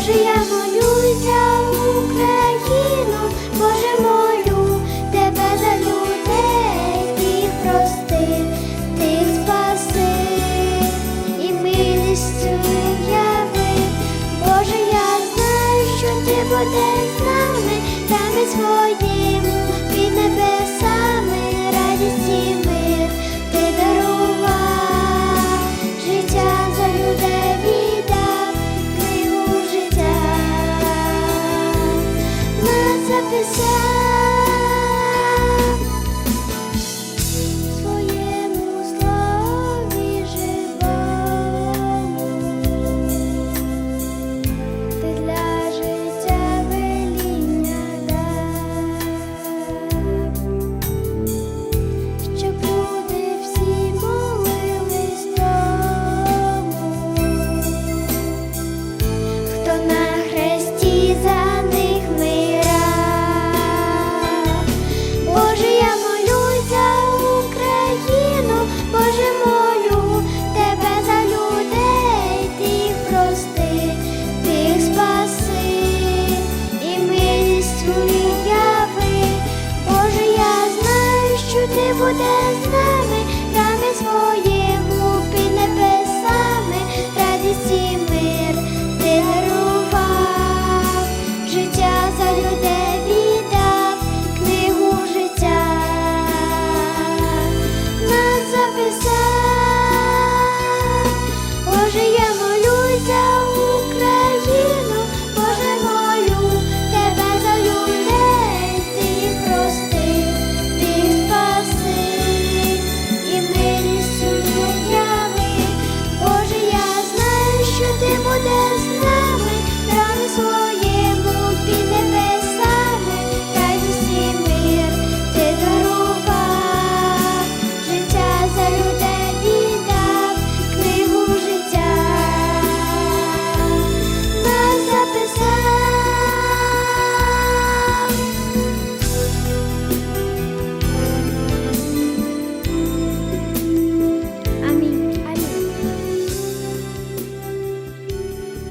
Боже, я молюся. desire ти буде з нами, нами свої.